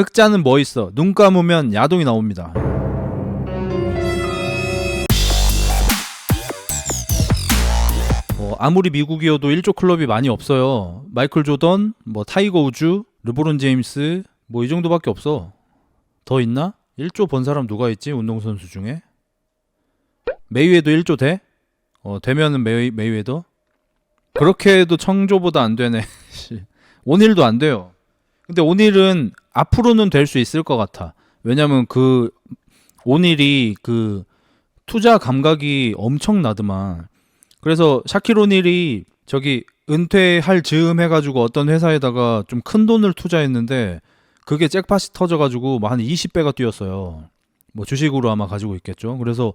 흑자는 뭐 있어? 눈 감으면 야동이 나옵니다. 어, 아무리 미국이어도 1조 클럽이 많이 없어요. 마이클 조던, 뭐 타이거 우즈, 르브론 제임스, 뭐 이 정도밖에 없어. 더 있나? 1조 번 사람 누가 있지? 운동선수 중에? 메이웨더 1조 돼? 어, 되면은 메이, 메이웨더? 그렇게 해도 청조보다 안 되네. 씨. 오닐도 안 돼요. 근데 오닐은 앞으로는 될 수 있을 것 같아. 왜냐면 그 오닐이 그 투자 감각이 엄청나더만. 그래서 샤킬 오닐이 저기 은퇴할 즈음 해가지고 어떤 회사에다가 좀 큰 돈을 투자했는데 그게 잭팟이 터져가지고 뭐 한 20배가 뛰었어요. 뭐 주식으로 아마 가지고 있겠죠. 그래서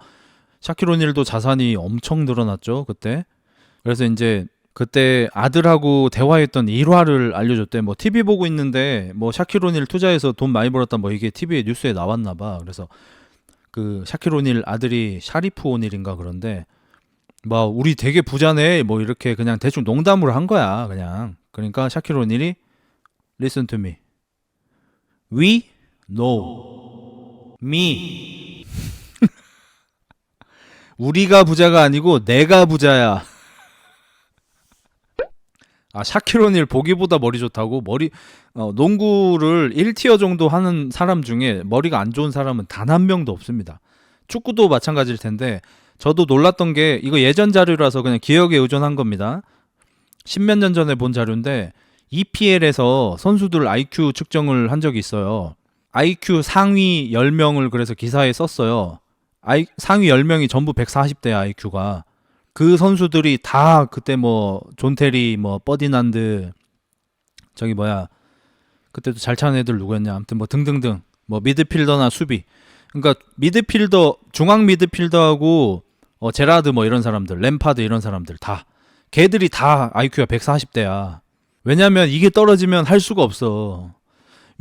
샤킬 오닐도 자산이 엄청 늘어났죠 그때. 그래서 이제 그때 아들하고 대화했던 일화를 알려줬대. 뭐 TV 보고 있는데 뭐 샤킬 오닐 투자해서 돈 많이 벌었다. 뭐 이게 TV에 뉴스에 나왔나 봐. 그래서 그 샤킬 오닐 아들이 샤리프 오닐인가 그런데 뭐 우리 되게 부자네. 뭐 이렇게 그냥 대충 농담으로 한 거야. 그냥. 그러니까 샤킬 오닐이 listen to me. We know me. 우리가 부자가 아니고 내가 부자야. 아 샤키로닐 보기보다 머리 좋다고 머리 어, 농구를 1티어 정도 하는 사람 중에 머리가 안 좋은 사람은 단 한 명도 없습니다. 축구도 마찬가지일 텐데 저도 놀랐던 게 이거 예전 자료라서 그냥 기억에 의존한 겁니다. 십몇 년 전에 본 자료인데 EPL에서 선수들 IQ 측정을 한 적이 있어요. IQ 상위 10명을 그래서 기사에 썼어요. I, 상위 10명이 전부 140대 IQ가 그 선수들이 다 그때 뭐 존테리 뭐 버디난드 저기 뭐야 그때도 잘 차는 애들 누구였냐 아무튼 뭐 등등등 뭐 미드필더나 수비. 그러니까 미드필더 중앙 미드필더하고 어 제라드 뭐 이런 사람들 램파드 이런 사람들 다. 걔들이 다 IQ가 140대야. 왜냐면 이게 떨어지면 할 수가 없어.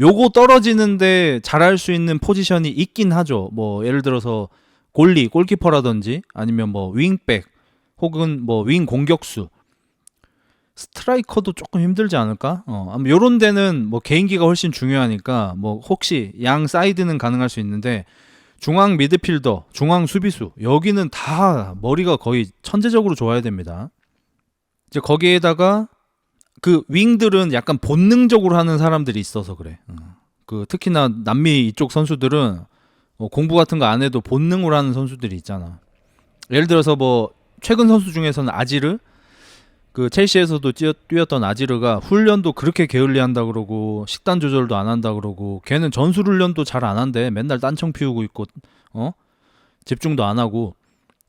요거 떨어지는데 잘할 수 있는 포지션이 있긴 하죠. 뭐 예를 들어서 골리 골키퍼라든지 아니면 뭐 윙백 혹은 뭐 윙 공격수 스트라이커도 조금 힘들지 않을까? 어, 아마 요런 데는 뭐 개인기가 훨씬 중요하니까 뭐 혹시 양 사이드는 가능할 수 있는데 중앙 미드필더, 중앙 수비수 여기는 다 머리가 거의 천재적으로 좋아야 됩니다. 이제 거기에다가 그 윙들은 약간 본능적으로 하는 사람들이 있어서 그래. 어. 그 특히나 남미 이쪽 선수들은 어, 공부 같은 거 안 해도 본능으로 하는 선수들이 있잖아. 예를 들어서 뭐 최근 선수 중에서는 아지르 그 첼시에서도 뛰었, 뛰었 던 아지르가 훈련도 그렇게 게을리 한다 그러고 식단 조절도 안 한다 그러고 걔는 전술 훈련도 잘 안 한대. 맨날 딴청 피우고 있고 어? 집중도 안 하고.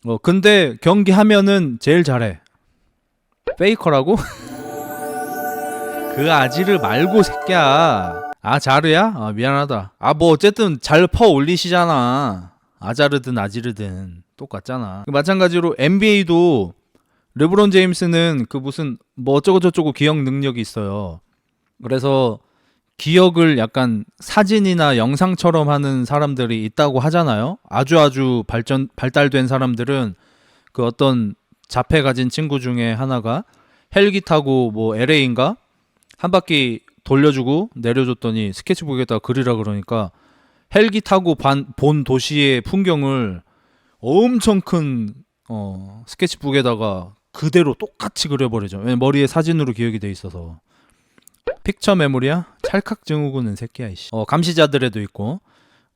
어 근데 경기 하면은 제일 잘해. 페이커라고? 그 아지르 말고 새끼야. 아 자르야? 아 미안하다. 아 뭐 어쨌든 잘 퍼 올리시잖아. 아자르든 아지르든 똑같잖아 마찬가지로 NBA도 르브론 제임스는 그 무슨 뭐 어쩌고 저쩌고 기억 능력이 있어요. 그래서 기억을 약간 사진이나 영상처럼 하는 사람들이 있다고 하잖아요. 아주 아주 발전 발달된 사람들은 그 어떤 자폐 가진 친구 중에 하나가 헬기 타고 뭐 LA인가 한 바퀴 돌려주고 내려줬더니 스케치북에다 그리라 그러니까 헬기 타고 반, 본 도시의 풍경을 엄청 큰 어, 스케치북에다가 그대로 똑같이 그려버리죠. 왜냐면 머리에 사진으로 기억이 돼 있어서. 픽처 메모리야? 찰칵 증후군은 새끼야 이씨. 어, 감시자들에도 있고.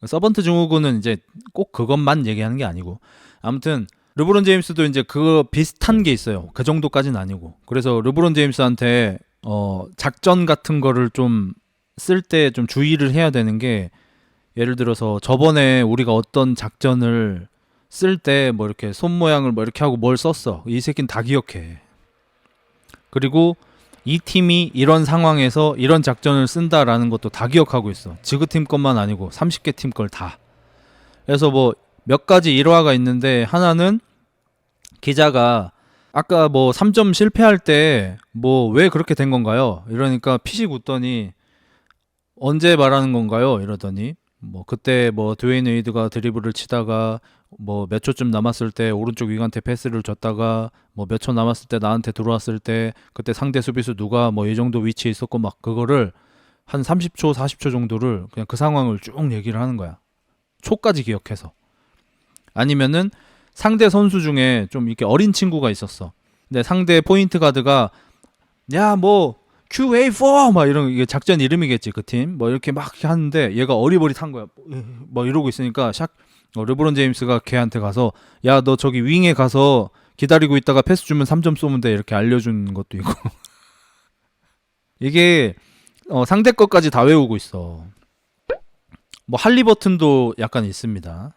서번트 증후군은 이제 꼭 그것만 얘기하는 게 아니고. 아무튼 르브론 제임스도 이제 그거 비슷한 게 있어요. 그 정도까지는 아니고. 그래서 르브론 제임스한테 어, 작전 같은 거를 좀 쓸 때 좀 주의를 해야 되는 게 예를 들어서 저번에 우리가 어떤 작전을 쓸 때 뭐 이렇게 손 모양을 뭐 이렇게 하고 뭘 썼어. 이 새끼는 다 기억해. 그리고 이 팀이 이런 상황에서 이런 작전을 쓴다라는 것도 다 기억하고 있어. 지그팀 것만 아니고 30개 팀 걸 다. 그래서 뭐 몇 가지 일화가 있는데 하나는 기자가 아까 뭐 3점 실패할 때 뭐 왜 그렇게 된 건가요? 이러니까 피식 웃더니 언제 말하는 건가요? 이러더니 뭐 그때 뭐 드웨인 웨이드가 드리블을 치다가 뭐 몇 초쯤 남았을 때 오른쪽 윙한테 패스를 줬다가 뭐 몇 초 남았을 때 나한테 들어왔을 때 그때 상대 수비수 누가 뭐 이 정도 위치에 있었고 막 그거를 한 30초, 40초 정도를 그냥 그 상황을 쭉 얘기를 하는 거야. 초까지 기억해서. 아니면은 상대 선수 중에 좀 이렇게 어린 친구가 있었어. 근데 상대 포인트 가드가 야 뭐 QA4 막 이런 이게 작전 이름이겠지 그 팀. 뭐 이렇게 막 하는데 얘가 어리버리탄 거야. 뭐 이러고 있으니까 샥 어, 르브론 제임스가 걔한테 가서 야 너 저기 윙에 가서 기다리고 있다가 패스 주면 3점 쏘면 돼 이렇게 알려준 것도 있고 이게 어, 상대 것까지 다 외우고 있어. 뭐 할리버튼도 약간 있습니다.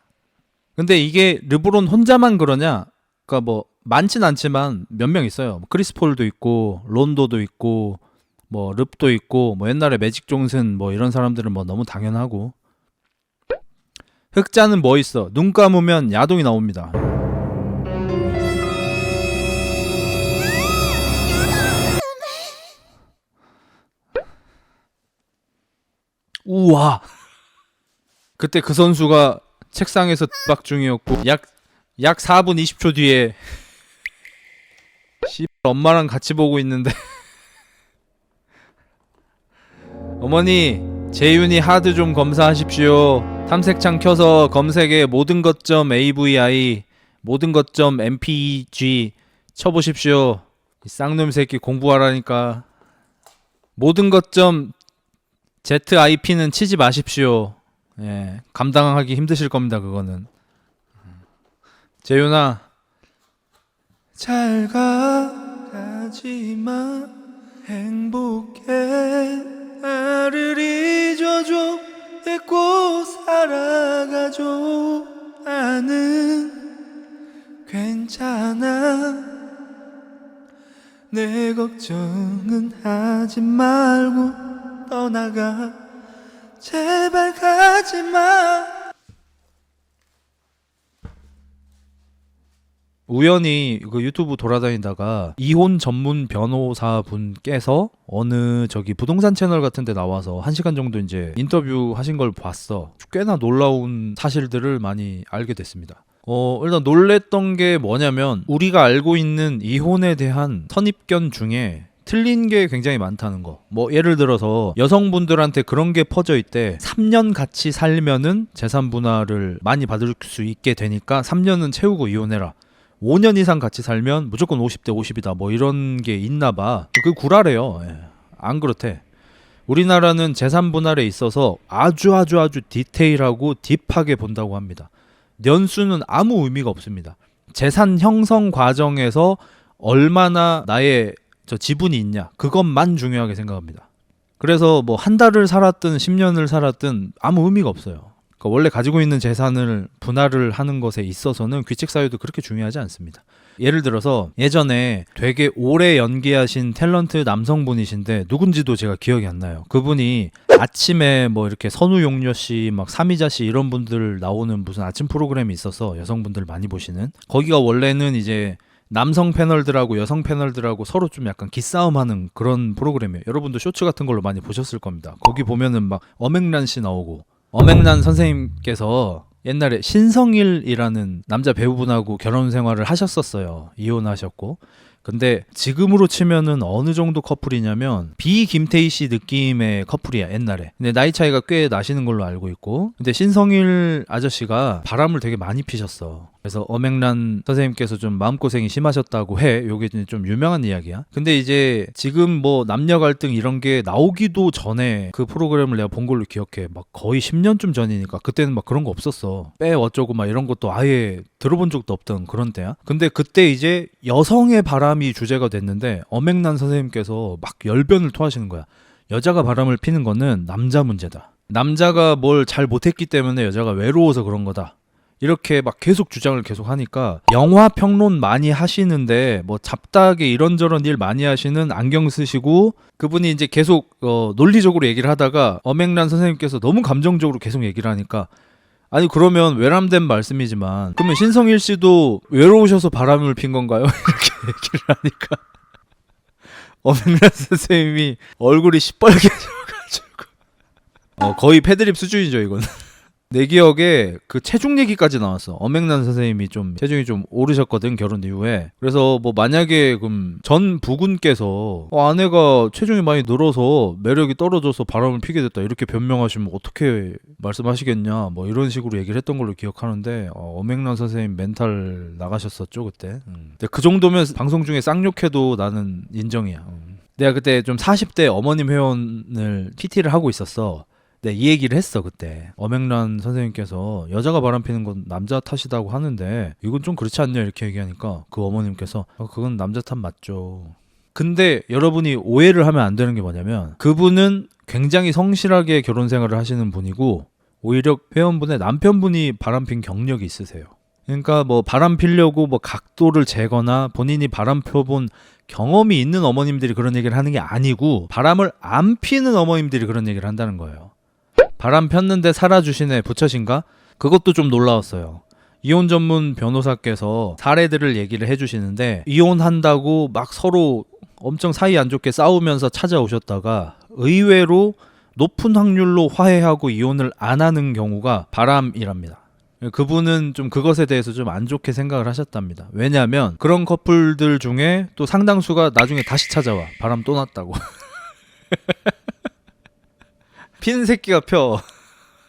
근데 이게 르브론 혼자만 그러냐? 그러니까 뭐 많진 않지만 몇 명 있어요. 뭐 크리스 폴도 있고 론도도 있고 뭐 릅도 있고 뭐 옛날에 매직 존슨 뭐 이런 사람들은 뭐 너무 당연하고 흑자는 뭐 있어? 눈 감으면 야동이 나옵니다. 우와. 그때 그 선수가 책상에서 박 중이었고 약 약 4분 20초 뒤에 씨 엄마랑 같이 보고 있는데 어머니 재윤이 하드 좀 검사하십시오. 탐색창 켜서 검색에 모든 것점 AVI 모든 것점 MPG 쳐보십시오. 이 쌍놈 새끼 공부하라니까. 모든 것점 ZIP는 치지 마십시오. 예, 감당하기 힘드실 겁니다. 그거는. 재윤아, 잘 가, 가지마, 행복해, 나를 잊어줘, 잊고 살아가줘, 나는 괜찮아. 내 걱정은 하지 말고 떠나가. 제발 가지마 우연히 그 유튜브 돌아다니다가 이혼 전문 변호사 분께서 어느 저기 부동산 채널 같은 데 나와서 한 시간 정도 이제 인터뷰 하신 걸 봤어. 꽤나 놀라운 사실들을 많이 알게 됐습니다. 어, 일단 놀랬던 게 뭐냐면 우리가 알고 있는 이혼에 대한 선입견 중에 틀린 게 굉장히 많다는 거. 뭐 예를 들어서 여성분들한테 그런 게 퍼져 있대. 3년 같이 살면은 재산 분할을 많이 받을 수 있게 되니까 3년은 채우고 이혼해라. 5년 이상 같이 살면 무조건 50대 50이다. 뭐 이런 게 있나 봐. 그 구라래요. 예. 안 그렇대. 우리나라는 재산 분할에 있어서 아주 아주 아주 디테일하고 딥하게 본다고 합니다. 년수는 아무 의미가 없습니다. 재산 형성 과정에서 얼마나 나의 저 지분이 있냐 그것만 중요하게 생각합니다. 그래서 뭐 한 달을 살았든 10년을 살았든 아무 의미가 없어요. 그러니까 원래 가지고 있는 재산을 분할을 하는 것에 있어서는 규칙 사유도 그렇게 중요하지 않습니다. 예를 들어서 예전에 되게 오래 연기하신 탤런트 남성분이신데 누군지도 제가 기억이 안 나요. 그분이 아침에 뭐 이렇게 선우용녀 씨, 막 삼이자 씨 이런 분들 나오는 무슨 아침 프로그램이 있어서 여성분들 많이 보시는 거기가 원래는 이제 남성 패널들하고 여성 패널들하고 서로 좀 약간 기싸움하는 그런 프로그램이에요. 여러분도 쇼츠 같은 걸로 많이 보셨을 겁니다. 거기 보면은 막 엄앵란 씨 나오고 엄앵란 선생님께서 옛날에 신성일이라는 남자 배우분하고 결혼 생활을 하셨었어요. 이혼하셨고. 근데 지금으로 치면은 어느 정도 커플이냐면 비 김태희 씨 느낌의 커플이야 옛날에. 근데 나이 차이가 꽤 나시는 걸로 알고 있고. 근데 신성일 아저씨가 바람을 되게 많이 피셨어. 그래서 엄앵란 선생님께서 좀 마음고생이 심하셨다고 해. 요게 좀 유명한 이야기야. 근데 이제 지금 뭐 남녀 갈등 이런 게 나오기도 전에 그 프로그램을 내가 본 걸로 기억해. 막 거의 10년쯤 전이니까 그때는 막 그런 거 없었어. 빼 어쩌고 막 이런 것도 아예 들어본 적도 없던 그런 때야. 근데 그때 이제 여성의 바람이 주제가 됐는데 엄앵란 선생님께서 막 열변을 토하시는 거야. 여자가 바람을 피는 거는 남자 문제다. 남자가 뭘 잘 못했기 때문에 여자가 외로워서 그런 거다. 이렇게 막 계속 주장을 계속 하니까 영화 평론 많이 하시는데 뭐 잡다하게 이런저런 일 많이 하시는 안경 쓰시고 그분이 이제 계속 어, 논리적으로 얘기를 하다가 엄앵란 선생님께서 너무 감정적으로 계속 얘기를 하니까 아니 그러면 외람된 말씀이지만 그러면 신성일 씨도 외로우셔서 바람을 핀 건가요? 이렇게 얘기를 하니까 엄앵란 선생님이 얼굴이 시뻘개져가지고 어, 거의 패드립 수준이죠 이건. 내 기억에 그 체중 얘기까지 나왔어. 엄앵란 선생님이 좀 체중이 좀 오르셨거든 결혼 이후에. 그래서 뭐 만약에 그럼 전 부군께서 어, 아내가 체중이 많이 늘어서 매력이 떨어져서 바람을 피게 됐다 이렇게 변명하시면 어떻게 말씀하시겠냐 뭐 이런 식으로 얘기를 했던 걸로 기억하는데 어, 엄앵란 선생님 멘탈 나가셨었죠 그때. 음. 근데 그 정도면 방송 중에 쌍욕해도 나는 인정이야. 음. 내가 그때 좀 40대 어머님 회원을 PT를 하고 있었어. 네, 이 얘기를 했어 그때 엄앵란 선생님께서 여자가 바람 피는 건 남자 탓이라고 하는데 이건 좀 그렇지 않냐 이렇게 얘기하니까 그 어머님께서 어, 그건 남자 탓 맞죠. 근데 여러분이 오해를 하면 안 되는 게 뭐냐면 그분은 굉장히 성실하게 결혼 생활을 하시는 분이고 오히려 회원분의 남편분이 바람핀 경력이 있으세요. 그러니까 뭐 바람 피려고 뭐 각도를 재거나 본인이 바람 펴본 경험이 있는 어머님들이 그런 얘기를 하는 게 아니고 바람을 안 피는 어머님들이 그런 얘기를 한다는 거예요. 바람 폈는데 살아주신 애 부처신가? 그것도 좀 놀라웠어요. 이혼 전문 변호사께서 사례들을 얘기를 해주시는데 이혼한다고 막 서로 엄청 사이 안 좋게 싸우면서 찾아오셨다가 의외로 높은 확률로 화해하고 이혼을 안 하는 경우가 바람이랍니다. 그분은 좀 그것에 대해서 좀 안 좋게 생각을 하셨답니다. 왜냐하면 그런 커플들 중에 또 상당수가 나중에 다시 찾아와. 바람 또 났다고. 피는 새끼가 펴.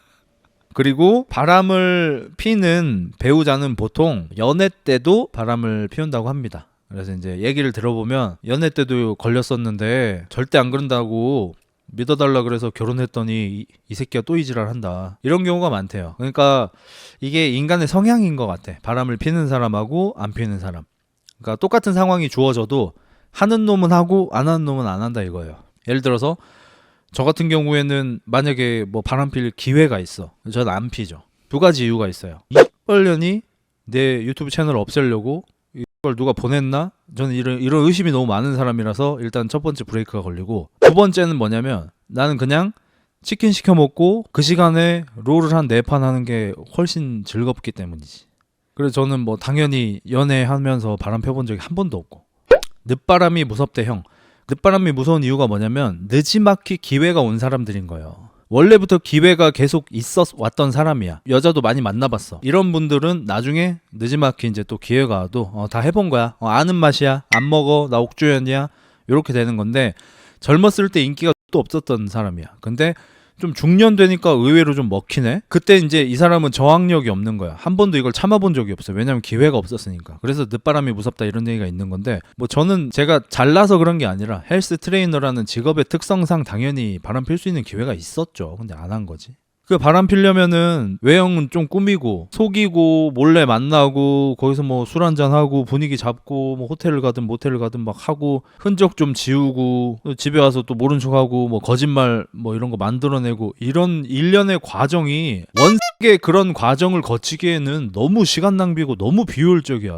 그리고 바람을 피는 배우자는 보통 연애 때도 바람을 피운다고 합니다. 그래서 이제 얘기를 들어보면 연애 때도 걸렸었는데 절대 안 그런다고 믿어달라 그래서 결혼했더니 이, 이 새끼가 또 이지랄 한다. 이런 경우가 많대요. 그러니까 이게 인간의 성향인 것 같아. 바람을 피는 사람하고 안 피는 사람. 그러니까 똑같은 상황이 주어져도 하는 놈은 하고 안 하는 놈은 안 한다 이거예요. 예를 들어서 저 같은 경우에는 만약에 뭐 바람 필 기회가 있어. 저는 안 피죠. 두 가지 이유가 있어요. 이벌년이 내 유튜브 채널을 없애려고 이걸 누가 보냈나? 저는 이런 이런 의심이 너무 많은 사람이라서 일단 첫 번째 브레이크가 걸리고 두 번째는 뭐냐면 나는 그냥 치킨 시켜 먹고 그 시간에 롤을 한 네 판 하는 게 훨씬 즐겁기 때문이지. 그래서 저는 뭐 당연히 연애하면서 바람 펴본 적이 한 번도 없고 늦바람이 무섭대 형. 늦바람이 무서운 이유가 뭐냐면 늦지막히 기회가 온 사람들인 거예요. 원래부터 기회가 계속 있었 왔던 사람이야. 여자도 많이 만나봤어. 이런 분들은 나중에 늦지막히 이제 또 기회가 와도 어, 다 해본 거야. 어, 아는 맛이야. 안 먹어. 나 옥주현이야. 이렇게 되는 건데 젊었을 때 인기가 또 없었던 사람이야. 근데 좀 중년 되니까 의외로 좀 먹히네. 그때 이제 이 사람은 저항력이 없는 거야. 한 번도 이걸 참아본 적이 없어. 왜냐면 기회가 없었으니까. 그래서 늦바람이 무섭다 이런 얘기가 있는 건데 뭐 저는 제가 잘나서 그런 게 아니라 헬스 트레이너라는 직업의 특성상 당연히 바람 필 수 있는 기회가 있었죠. 근데 안 한 거지. 그 바람 피려면은 외형은 좀 꾸미고 속이고 몰래 만나고 거기서 뭐 술 한잔 하고 분위기 잡고 뭐 호텔을 가든 모텔을 가든 막 하고 흔적 좀 지우고 또 집에 와서 또 모른 척하고 뭐 거짓말 뭐 이런 거 만들어내고 이런 일련의 과정이 원게 그런 과정을 거치기에는 너무 시간 낭비고 너무 비효율적이야.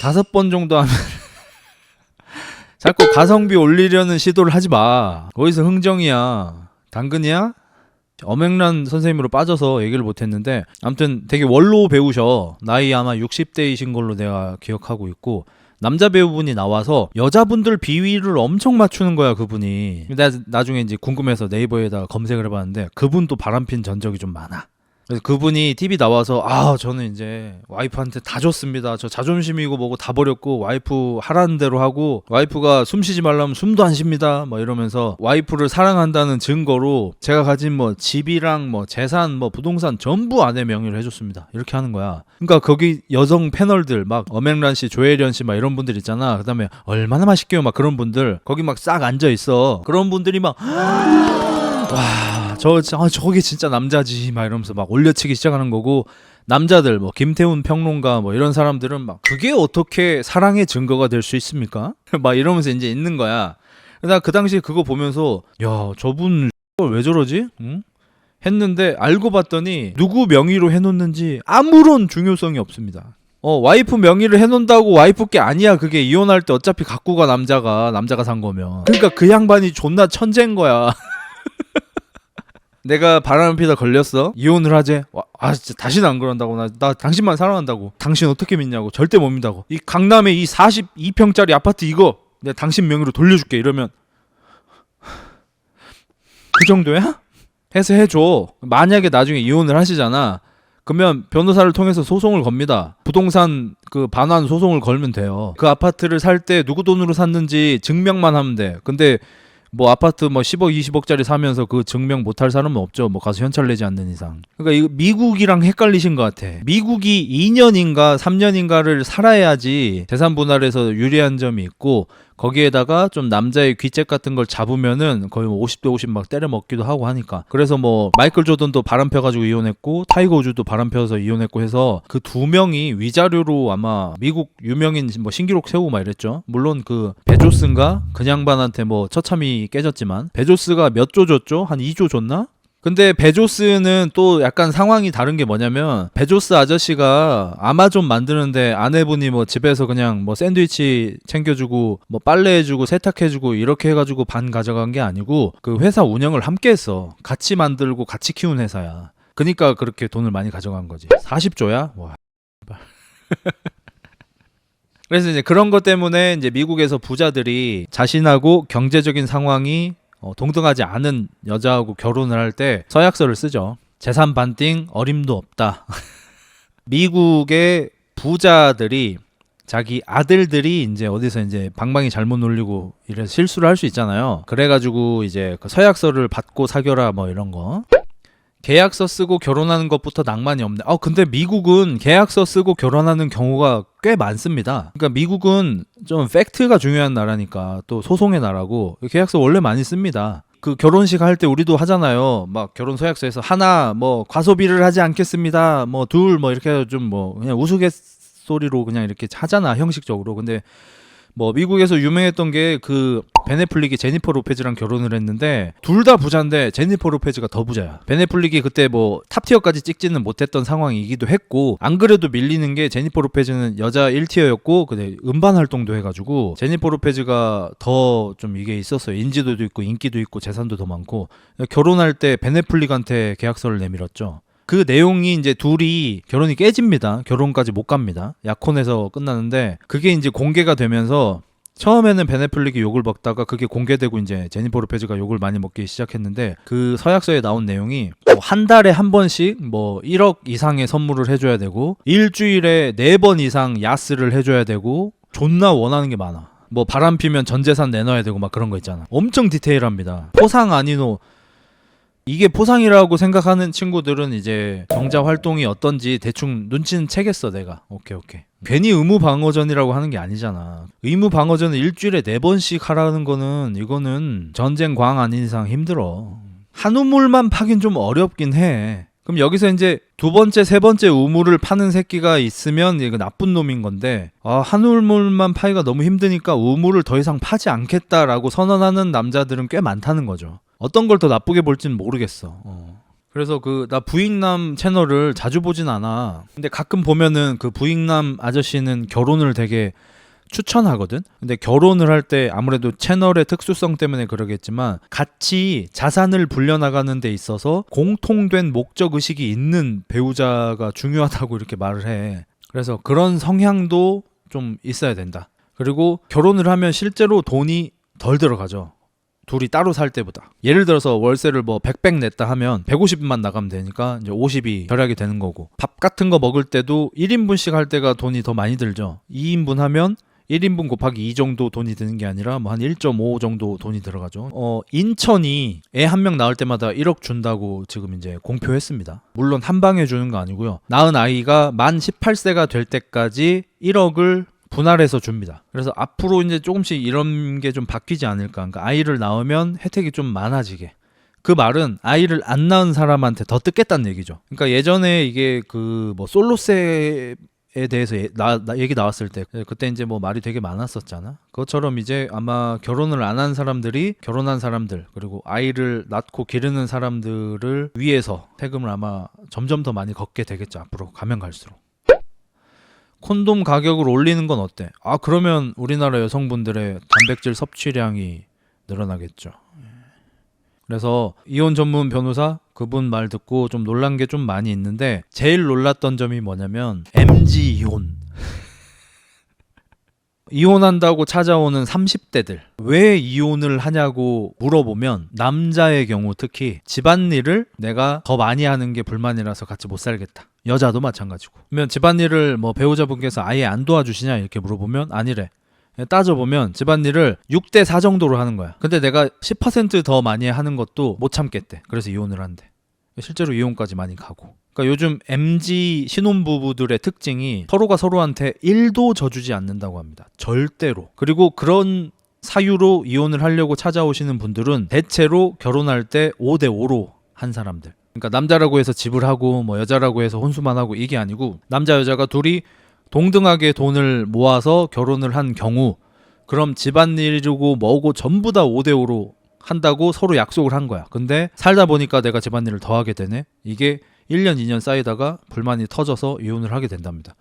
다섯 번 정도 하면 자꾸 가성비 올리려는 시도를 하지 마. 거기서 흥정이야. 당근이야? 엄앵란 선생님으로 빠져서 얘기를 못했는데 아무튼 되게 원로 배우셔. 나이 아마 60대이신 걸로 내가 기억하고 있고 남자 배우분이 나와서 여자분들 비위를 엄청 맞추는 거야 그분이. 나 나중에 이제 궁금해서 네이버에다가 검색을 해봤는데 그분도 바람핀 전적이 좀 많아 그래서 그분이 TV 나와서 아 저는 이제 와이프한테 다 줬습니다. 저 자존심이고 뭐고 다 버렸고 와이프 하라는 대로 하고 와이프가 숨 쉬지 말라면 숨도 안 쉽니다. 뭐 이러면서 와이프를 사랑한다는 증거로 제가 가진 뭐 집이랑 뭐 재산 뭐 부동산 전부 아내 명의로 해줬습니다. 이렇게 하는 거야. 그러니까 거기 여성 패널들 막 엄앵란 씨, 조혜련 씨 막 이런 분들 있잖아. 그다음에 얼마나 맛있게요 막 그런 분들 거기 막 싹 앉아 있어. 그런 분들이 막 와, 저, 아, 저게 진짜 남자지. 막 이러면서 막 올려치기 시작하는 거고, 남자들, 뭐, 김태훈 평론가, 뭐, 이런 사람들은 막, 그게 어떻게 사랑의 증거가 될 수 있습니까? 막 이러면서 이제 있는 거야. 나그 당시에 그거 보면서, 야, 저분, 왜 저러지? 응? 했는데, 알고 봤더니, 누구 명의로 해놓는지 아무런 중요성이 없습니다. 어, 와이프 명의를 해놓는다고 와이프 게 아니야. 그게 이혼할 때 어차피 갖고 가, 남자가. 남자가 산 거면. 그러니까 그 양반이 존나 천재인 거야. 내가 바람을 피다 걸렸어 이혼을 하재 와, 아 진짜 다시는 안 그런다고 나, 나 당신만 사랑한다고 당신 어떻게 믿냐고 절대 못 믿다고 이 강남에 이 42평짜리 아파트 이거 내가 당신 명의로 돌려줄게 이러면 그 정도야? 해서 해줘. 만약에 나중에 이혼을 하시잖아. 그러면 변호사를 통해서 소송을 겁니다. 부동산 그 반환 소송을 걸면 돼요. 그 아파트를 살 때 누구 돈으로 샀는지 증명만 하면 돼. 근데 뭐 아파트 뭐 10억, 20억짜리 사면서 그 증명 못할 사람은 없죠. 뭐 가서 현찰 내지 않는 이상. 그러니까 이거 미국이랑 헷갈리신 것 같아. 미국이 2년인가 3년인가를 살아야지 재산 분할에서 유리한 점이 있고 거기에다가 좀 남자의 귀책 같은 걸 잡으면은 거의 뭐 50대 50 막 때려 먹기도 하고 하니까. 그래서 뭐 마이클 조던도 바람 펴가지고 이혼했고 타이거 우즈도 바람 펴서 이혼했고 해서 그 두 명이 위자료로 아마 미국 유명인 뭐 신기록 세우고 막 이랬죠. 물론 그 베조스인가 그 양반한테 뭐 처참히 깨졌지만 베조스가 몇 조 줬죠? 한 2조 줬나? 근데 베조스는 또 약간 상황이 다른 게 뭐냐면 베조스 아저씨가 아마존 만드는데 아내분이 뭐 집에서 그냥 뭐 샌드위치 챙겨주고 뭐 빨래해주고 세탁해주고 이렇게 해가지고 반 가져간 게 아니고 그 회사 운영을 함께 했어 같이 만들고 같이 키운 회사야. 그니까 그렇게 돈을 많이 가져간 거지. 40조야? 와. 그래서 이제 그런 것 때문에 이제 미국에서 부자들이 자신하고 경제적인 상황이 어, 동등하지 않은 여자하고 결혼을 할 때 서약서를 쓰죠. 재산 반띵 어림도 없다. 미국의 부자들이 자기 아들들이 이제 어디서 이제 방망이 잘못 놀리고 이래서 실수를 할 수 있잖아요. 그래가지고 이제 그 서약서를 받고 사겨라 뭐 이런 거. 계약서 쓰고 결혼하는 것부터 낭만이 없네. 아 근데 미국은 계약서 쓰고 결혼하는 경우가 꽤 많습니다. 그러니까 미국은 좀 팩트가 중요한 나라니까 또 소송의 나라고 계약서 원래 많이 씁니다. 그 결혼식 할 때 우리도 하잖아요. 막 결혼 서약서에서 하나 뭐 과소비를 하지 않겠습니다. 뭐 둘 뭐 이렇게 좀 뭐 그냥 우스갯소리로 그냥 이렇게 하잖아 형식적으로. 근데 뭐 미국에서 유명했던 게 그 베네플릭이 제니퍼 로페즈랑 결혼을 했는데 둘 다 부자인데 제니퍼 로페즈가 더 부자야. 베네플릭이 그때 뭐 탑티어까지 찍지는 못했던 상황이기도 했고 안 그래도 밀리는 게 제니퍼 로페즈는 여자 1티어였고 근데 음반 활동도 해가지고 제니퍼 로페즈가 더 좀 이게 있었어요. 인지도도 있고 인기도 있고 재산도 더 많고 결혼할 때 베네플릭한테 계약서를 내밀었죠. 그 내용이 이제 둘이 결혼이 깨집니다. 결혼까지 못 갑니다. 약혼에서 끝나는데 그게 이제 공개가 되면서 처음에는 베네플릭이 욕을 먹다가 그게 공개되고 이제 제니퍼 로페즈가 욕을 많이 먹기 시작했는데 그 서약서에 나온 내용이 뭐 한 달에 한 번씩 뭐 1억 이상의 선물을 해줘야 되고 일주일에 네번 이상 야스를 해줘야 되고 존나 원하는 게 많아. 뭐 바람 피면 전 재산 내놔야 되고 막 그런 거 있잖아. 엄청 디테일합니다. 포상 아니노 이게 포상이라고 생각하는 친구들은 이제 경자 활동이 어떤지 대충 눈치는 채겠어 내가. 오케이 오케이. 괜히 의무 방어전이라고 하는 게 아니잖아. 의무 방어전을 일주일에 네 번씩 하라는 거는 이거는 전쟁 광 아닌 이상 힘들어. 한 우물만 파긴 좀 어렵긴 해. 그럼 여기서 이제 두 번째 세 번째 우물을 파는 새끼가 있으면 이거 나쁜 놈인 건데 아, 한 우물만 파기가 너무 힘드니까 우물을 더 이상 파지 않겠다라고 선언하는 남자들은 꽤 많다는 거죠 어떤 걸 더 나쁘게 볼지는 모르겠어. 어. 그래서 그 나 부익남 채널을 자주 보진 않아. 근데 가끔 보면은 그 부익남 아저씨는 결혼을 되게 추천하거든. 근데 결혼을 할 때 아무래도 채널의 특수성 때문에 그러겠지만 같이 자산을 불려나가는 데 있어서 공통된 목적 의식이 있는 배우자가 중요하다고 이렇게 말을 해. 그래서 그런 성향도 좀 있어야 된다. 그리고 결혼을 하면 실제로 돈이 덜 들어가죠. 둘이 따로 살 때보다 예를 들어서 월세를 뭐 100백 냈다 하면 150만 나가면 되니까 이제 50이 절약이 되는 거고 밥 같은 거 먹을 때도 1인분씩 할 때가 돈이 더 많이 들죠 2인분 하면 1인분 곱하기 2 정도 돈이 드는 게 아니라 뭐 한 1.5 정도 돈이 들어가죠. 어, 인천이 애 한 명 낳을 때마다 1억 준다고 지금 이제 공표했습니다. 물론 한 방에 주는 거 아니고요. 낳은 아이가 만 18세가 될 때까지 1억을 분할해서 줍니다. 그래서 앞으로 이제 조금씩 이런 게 좀 바뀌지 않을까. 그러니까 아이를 낳으면 혜택이 좀 많아지게. 그 말은 아이를 안 낳은 사람한테 더 뜯겠다는 얘기죠. 그러니까 예전에 이게 그 뭐 솔로세 에 대해서 예- 나, 나- 얘기 나왔을 때 그때 이제 뭐 말이 되게 많았었잖아. 그것처럼 이제 아마 결혼을 안 한 사람들이 결혼한 사람들 그리고 아이를 낳고 기르는 사람들을 위해서 세금을 아마 점점 더 많이 걷게 되겠죠. 앞으로 가면 갈수록. 콘돔 가격을 올리는 건 어때? 아 그러면 우리나라 여성분들의 단백질 섭취량이 늘어나겠죠. 그래서 이혼 전문 변호사 그분 말 듣고 좀 놀란 게 좀 많이 있는데 제일 놀랐던 점이 뭐냐면 MG 이혼. 이혼한다고 찾아오는 30대들 왜 이혼을 하냐고 물어보면 남자의 경우 특히 집안일을 내가 더 많이 하는 게 불만이라서 같이 못 살겠다. 여자도 마찬가지고. 그러면 집안일을 뭐 배우자분께서 아예 안 도와주시냐 이렇게 물어보면 아니래. 따져보면 집안일을 6대 4 정도로 하는 거야. 근데 내가 10%더 많이 하는 것도 못 참겠대. 그래서 이혼을 한대. 실제로 이혼까지 많이 가고. 그러니까 요즘 MG 신혼부부들의 특징이 서로가 서로한테 1도 져주지 않는다고 합니다. 절대로. 그리고 그런 사유로 이혼을 하려고 찾아오시는 분들은 대체로 결혼할 때 5대 5로 한 사람들. 그러니까 남자라고 해서 집을 하고 뭐 여자라고 해서 혼수만 하고 이게 아니고 남자 여자가 둘이 동등하게 돈을 모아서 결혼을 한 경우 그럼 집안일이고 뭐고 전부 다 5대 5로 한다고 서로 약속을 한 거야. 근데 살다 보니까 내가 집안일을 더 하게 되네. 이게 1년 2년 쌓이다가 불만이 터져서 이혼을 하게 된답니다.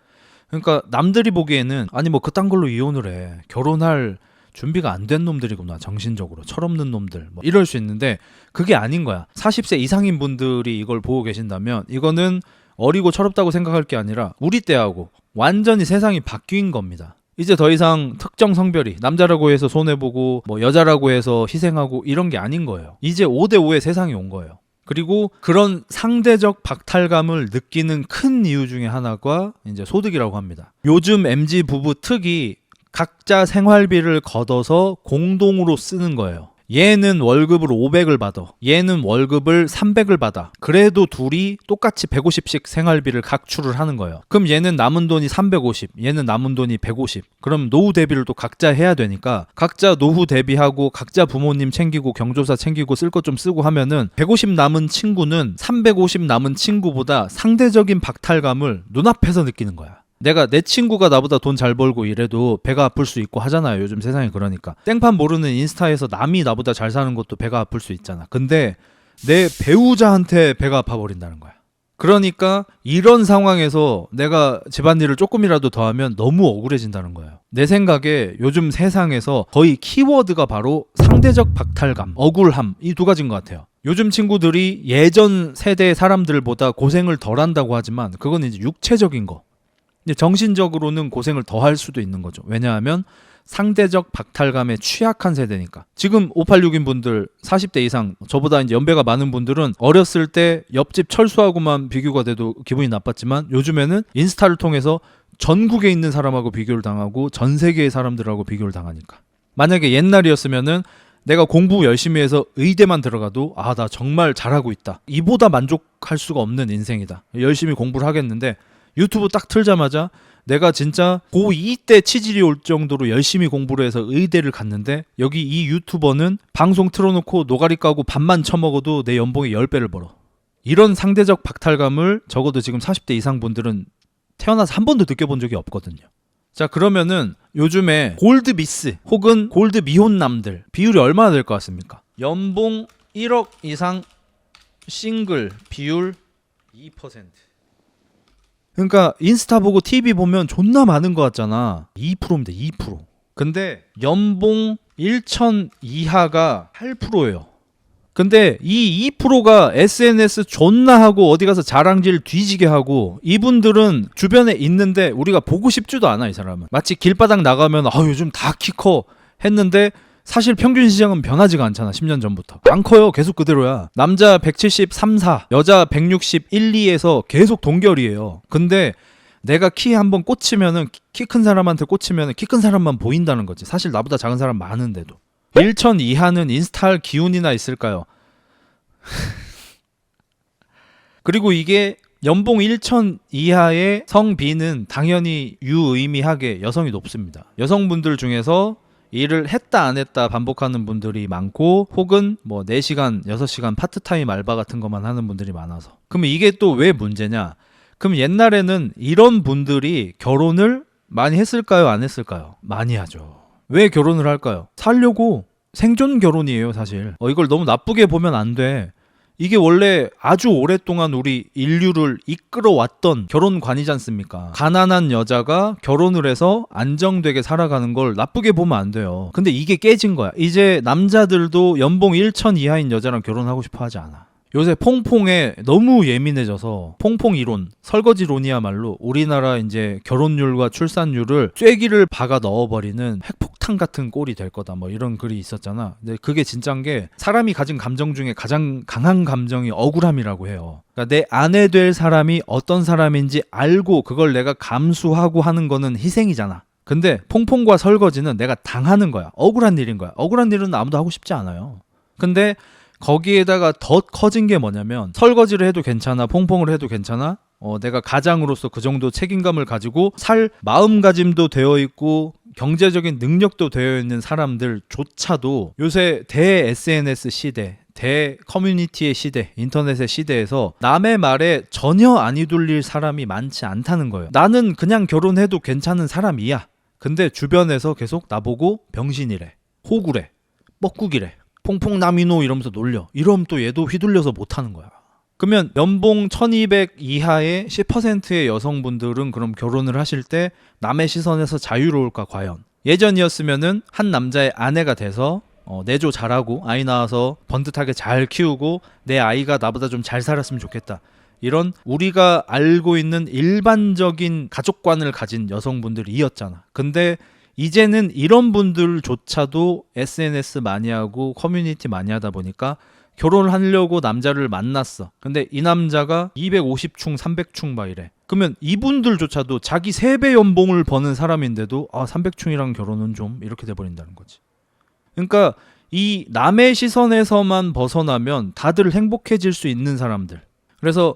그러니까 남들이 보기에는 아니 뭐 그딴 걸로 이혼을 해. 결혼할 준비가 안 된 놈들이구나. 정신적으로 철없는 놈들. 뭐 이럴 수 있는데 그게 아닌 거야. 40세 이상인 분들이 이걸 보고 계신다면 이거는 어리고 철없다고 생각할 게 아니라 우리 때하고 완전히 세상이 바뀐 겁니다. 이제 더 이상 특정 성별이 남자라고 해서 손해보고 뭐 여자라고 해서 희생하고 이런 게 아닌 거예요. 이제 5대5의 세상이 온 거예요. 그리고 그런 상대적 박탈감을 느끼는 큰 이유 중에 하나가 이제 소득이라고 합니다. 요즘 MZ 부부 특이 각자 생활비를 걷어서 공동으로 쓰는 거예요. 얘는 월급을 500을 받아. 얘는 월급을 300을 받아. 그래도 둘이 똑같이 150씩 생활비를 각출을 하는 거예요. 그럼 얘는 남은 돈이 350, 얘는 남은 돈이 150. 그럼 노후 대비를 또 각자 해야 되니까 각자 노후 대비하고 각자 부모님 챙기고 경조사 챙기고 쓸 것 좀 쓰고 하면은 150 남은 친구는 350 남은 친구보다 상대적인 박탈감을 눈앞에서 느끼는 거야. 내가 내 친구가 나보다 돈 잘 벌고 이래도 배가 아플 수 있고 하잖아요. 요즘 세상이 그러니까. 땡판 모르는 인스타에서 남이 나보다 잘 사는 것도 배가 아플 수 있잖아. 근데 내 배우자한테 배가 아파 버린다는 거야. 그러니까 이런 상황에서 내가 집안일을 조금이라도 더 하면 너무 억울해진다는 거예요. 내 생각에 요즘 세상에서 거의 키워드가 바로 상대적 박탈감, 억울함 이 두 가지인 것 같아요. 요즘 친구들이 예전 세대 사람들보다 고생을 덜 한다고 하지만 그건 이제 육체적인 거. 이제 정신적으로는 고생을 더 할 수도 있는 거죠. 왜냐하면 상대적 박탈감에 취약한 세대니까. 지금 5862인 분들 40대 이상 저보다 이제 연배가 많은 분들은 어렸을 때 옆집 철수하고만 비교가 돼도 기분이 나빴지만 요즘에는 인스타를 통해서 전국에 있는 사람하고 비교를 당하고 전 세계의 사람들하고 비교를 당하니까. 만약에 옛날이었으면은 내가 공부 열심히 해서 의대만 들어가도 아 나 정말 잘하고 있다. 이보다 만족할 수가 없는 인생이다. 열심히 공부를 하겠는데 유튜브 딱 틀자마자 내가 진짜 고2 때 치질이 올 정도로 열심히 공부를 해서 의대를 갔는데 여기 이 유튜버는 방송 틀어놓고 노가리 까고 밥만 처먹어도 내 연봉의 10배를 벌어. 이런 상대적 박탈감을 적어도 지금 40대 이상 분들은 태어나서 한 번도 느껴본 적이 없거든요. 자 그러면은 요즘에 골드 미스 혹은 골드 미혼남들 비율이 얼마나 될 것 같습니까? 연봉 1억 이상 싱글 비율 2%. 그러니까 인스타 보고 TV 보면 존나 많은 것 같잖아. 2%입니다. 2%. 근데 연봉 1천 이하가 8%예요. 근데 이 2%가 SNS 존나 하고 어디 가서 자랑질 뒤지게 하고 이분들은 주변에 있는데 우리가 보고 싶지도 않아 이 사람은 마치 길바닥 나가면 아 요즘 다 키 커 했는데 사실 평균 시장은 변하지가 않잖아 10년 전부터. 안 커요 계속 그대로야. 남자 173, 4 여자 161, 2에서 계속 동결이에요. 근데 내가 키 한번 꽂히면은 키 큰 사람한테 꽂히면은 키 큰 사람만 보인다는 거지. 사실 나보다 작은 사람 많은데도. 1천 이하는 인스타 할 기운이나 있을까요? 그리고 이게 연봉 1천 이하의 성비는 당연히 유의미하게 여성이 높습니다. 여성분들 중에서 일을 했다 안 했다 반복하는 분들이 많고 혹은 뭐 4시간, 6시간 파트타임 알바 같은 것만 하는 분들이 많아서. 그럼 이게 또 왜 문제냐? 그럼 옛날에는 이런 분들이 결혼을 많이 했을까요? 안 했을까요? 많이 하죠. 왜 결혼을 할까요? 살려고 생존 결혼이에요, 사실. 어, 이걸 너무 나쁘게 보면 안 돼. 이게 원래 아주 오랫동안 우리 인류를 이끌어왔던 결혼관이지 않습니까? 가난한 여자가 결혼을 해서 안정되게 살아가는 걸 나쁘게 보면 안 돼요. 근데 이게 깨진 거야. 이제 남자들도 연봉 1천 이하인 여자랑 결혼하고 싶어 하지 않아. 요새 퐁퐁에 너무 예민해져서 퐁퐁 이론, 설거지론이야말로 우리나라 이제 결혼율과 출산율을 쐐기를 박아 넣어버리는 핵폭탄 같은 꼴이 될 거다. 뭐 이런 글이 있었잖아. 근데 그게 진짠 게 사람이 가진 감정 중에 가장 강한 감정이 억울함이라고 해요. 그러니까 내 아내 될 사람이 어떤 사람인지 알고 그걸 내가 감수하고 하는 거는 희생이잖아. 근데 퐁퐁과 설거지는 내가 당하는 거야. 억울한 일인 거야. 억울한 일은 아무도 하고 싶지 않아요. 근데 거기에다가 더 커진 게 뭐냐면 설거지를 해도 괜찮아, 퐁퐁을 해도 괜찮아. 어, 내가 가장으로서 그 정도 책임감을 가지고 살 마음가짐도 되어 있고 경제적인 능력도 되어 있는 사람들조차도 요새 대 SNS 시대, 대 커뮤니티의 시대, 인터넷의 시대에서 남의 말에 전혀 안 휘둘릴 사람이 많지 않다는 거예요. 나는 그냥 결혼해도 괜찮은 사람이야. 근데 주변에서 계속 나보고 병신이래, 호구래, 뻐꾸기래, 퐁퐁나미노 이러면서 놀려. 이러면 또 얘도 휘둘려서 못하는 거야. 그러면 연봉 1200 이하의 10%의 여성분들은 그럼 결혼을 하실 때 남의 시선에서 자유로울까 과연? 예전이었으면은 한 남자의 아내가 돼서 어, 내조 잘하고 아이 낳아서 번듯하게 잘 키우고 내 아이가 나보다 좀 잘 살았으면 좋겠다. 이런 우리가 알고 있는 일반적인 가족관을 가진 여성분들이었잖아. 근데 이제는 이런 분들조차도 SNS 많이 하고 커뮤니티 많이 하다 보니까 결혼을 하려고 남자를 만났어. 근데 이 남자가 250충, 300충 막 이래. 그러면 이분들조차도 자기 3배 연봉을 버는 사람인데도 아, 300충이랑 결혼은 좀 이렇게 돼 버린다는 거지. 그러니까 이 남의 시선에서만 벗어나면 다들 행복해질 수 있는 사람들. 그래서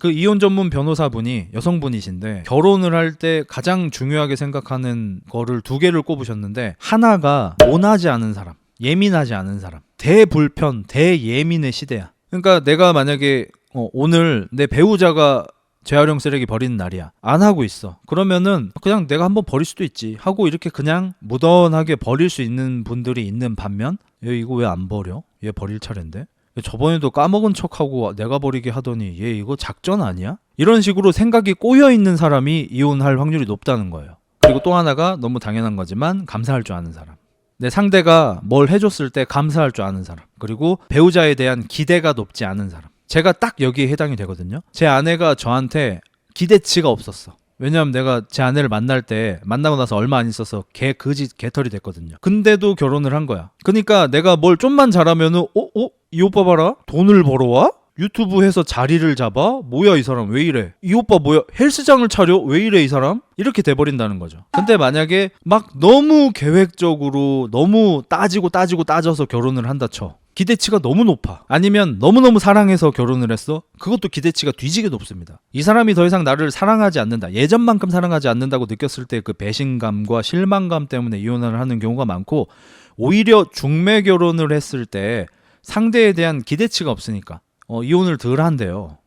그 이혼 전문 변호사분이 여성분이신데 결혼을 할 때 가장 중요하게 생각하는 거를 두 개를 꼽으셨는데 하나가 온하지 않은 사람, 예민하지 않은 사람. 대불편, 대예민의 시대야. 그러니까 내가 만약에 어, 오늘 내 배우자가 재활용 쓰레기 버리는 날이야. 안 하고 있어. 그러면은 그냥 내가 한번 버릴 수도 있지. 하고 이렇게 그냥 무던하게 버릴 수 있는 분들이 있는 반면 얘 이거 왜 안 버려? 얘 버릴 차례인데. 저번에도 까먹은 척하고 내가 버리게 하더니 얘 이거 작전 아니야? 이런 식으로 생각이 꼬여 있는 사람이 이혼할 확률이 높다는 거예요. 그리고 또 하나가 너무 당연한 거지만 감사할 줄 아는 사람. 내 상대가 뭘 해줬을 때 감사할 줄 아는 사람. 그리고 배우자에 대한 기대가 높지 않은 사람. 제가 딱 여기에 해당이 되거든요. 제 아내가 저한테 기대치가 없었어. 왜냐하면 내가 제 아내를 만날 때 만나고 나서 얼마 안 있어서 개 그지 개털이 됐거든요. 근데도 결혼을 한 거야. 그러니까 내가 뭘 좀만 잘하면은 어? 어? 이 오빠 봐라. 돈을 벌어와? 유튜브 해서 자리를 잡아? 뭐야 이 사람 왜 이래? 이 오빠 뭐야? 헬스장을 차려? 왜 이래 이 사람? 이렇게 돼버린다는 거죠. 근데 만약에 막 너무 계획적으로 너무 따지고 따지고 따져서 결혼을 한다 쳐. 기대치가 너무 높아. 아니면 너무너무 사랑해서 결혼을 했어? 그것도 기대치가 뒤지게 높습니다. 이 사람이 더 이상 나를 사랑하지 않는다. 예전만큼 사랑하지 않는다고 느꼈을 때 그 배신감과 실망감 때문에 이혼을 하는 경우가 많고 오히려 중매 결혼을 했을 때 상대에 대한 기대치가 없으니까 어, 이혼을 덜 한대요.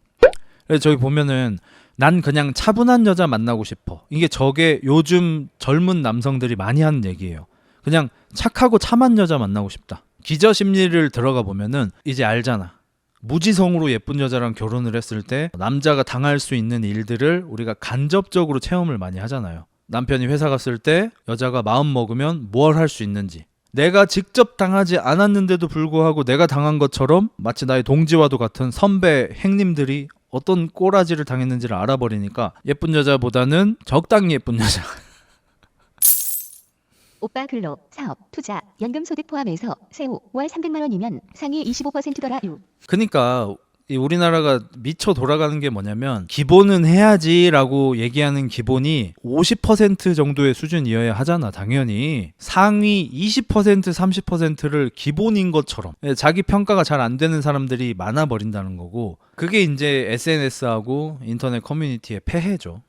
그래서 저기 보면은 난 그냥 차분한 여자 만나고 싶어. 이게 저게 요즘 젊은 남성들이 많이 하는 얘기예요. 그냥 착하고 참한 여자 만나고 싶다. 기저 심리를 들어가 보면은 이제 알잖아. 무지성으로 예쁜 여자랑 결혼을 했을 때 남자가 당할 수 있는 일들을 우리가 간접적으로 체험을 많이 하잖아요. 남편이 회사 갔을 때 여자가 마음 먹으면 뭘 할 수 있는지. 내가 직접 당하지 않았는데도 불구하고 내가 당한 것처럼 마치 나의 동지와도 같은 선배 행님들이 어떤 꼬라지를 당했는지를 알아버리니까 예쁜 여자보다는 적당히 예쁜 여자. 오빠 근로, 사업, 투자, 연금소득 포함해서 세후 월 300만 원이면 상위 25%더라 유. 그러니까 이 우리나라가 미쳐 돌아가는 게 뭐냐면 기본은 해야지라고 얘기하는 기본이 50% 정도의 수준이어야 하잖아 당연히 상위 20% 30%를 기본인 것처럼 예, 자기 평가가 잘 안 되는 사람들이 많아 버린다는 거고 그게 이제 SNS하고 인터넷 커뮤니티의 폐해죠.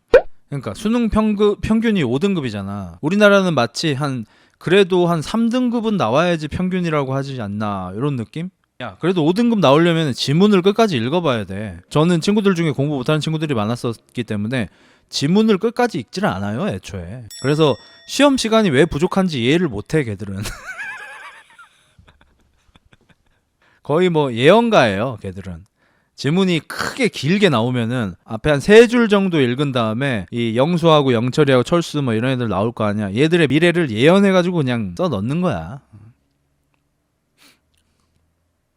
그러니까 수능 평균 평균이 5등급이잖아. 우리나라는 마치 한 그래도 한 3등급은 나와야지 평균이라고 하지 않나 이런 느낌? 야, 그래도 5등급 나오려면 지문을 끝까지 읽어봐야 돼. 저는 친구들 중에 공부 못하는 친구들이 많았었기 때문에 지문을 끝까지 읽지를 않아요, 애초에. 그래서 시험 시간이 왜 부족한지 이해를 못해, 걔들은. 거의 뭐 예언가예요, 걔들은. 지문이 크게 길게 나오면은 앞에 한 세 줄 정도 읽은 다음에 이 영수하고 영철이하고 철수 뭐 이런 애들 나올 거 아니야. 얘들의 미래를 예언해가지고 그냥 써 넣는 거야.